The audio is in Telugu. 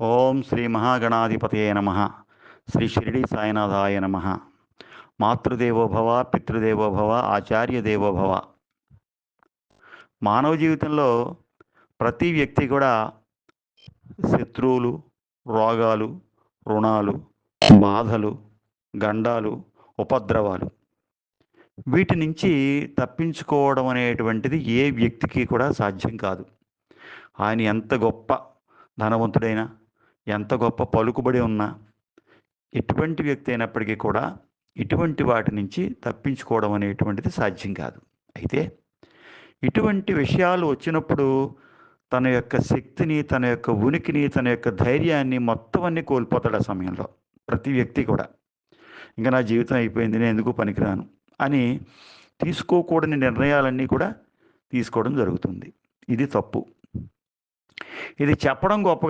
ఓం శ్రీ మహాగణాధిపతయే నమ. శ్రీ షిరిడి సాయినాథాయ నమ. మాతృదేవోభవ పితృదేవోభవ ఆచార్య దేవోభవ మానవ జీవితంలో ప్రతి వ్యక్తి కూడా శత్రువులు రోగాలు రుణాలు బాధలు గండాలు ఉపద్రవాలు వీటి నుంచి తప్పించుకోవడం అనేటువంటిది ఏ వ్యక్తికి కూడా సాధ్యం కాదు. ఆయన ఎంత గొప్ప ధనవంతుడైనా ఎంత గొప్ప పలుకుబడి ఉన్నా ఎటువంటి వ్యక్తి అయినప్పటికీ కూడా ఇటువంటి వాటి నుంచి తప్పించుకోవడం అనేటువంటిది సాధ్యం కాదు. అయితే ఇటువంటి విషయాలు వచ్చినప్పుడు తన యొక్క శక్తిని తన యొక్క ఉనికిని తన యొక్క ధైర్యాన్ని మొత్తం అన్ని కోల్పోతాడు ఆ సమయంలో ప్రతి వ్యక్తి కూడా. ఇంకా నా జీవితం అయిపోయింది నేను ఎందుకు పనికిరాను అని తీసుకోకూడని నిర్ణయాలన్నీ కూడా తీసుకోవడం జరుగుతుంది. ఇది తప్పు. ఇది చెప్పడం గొప్ప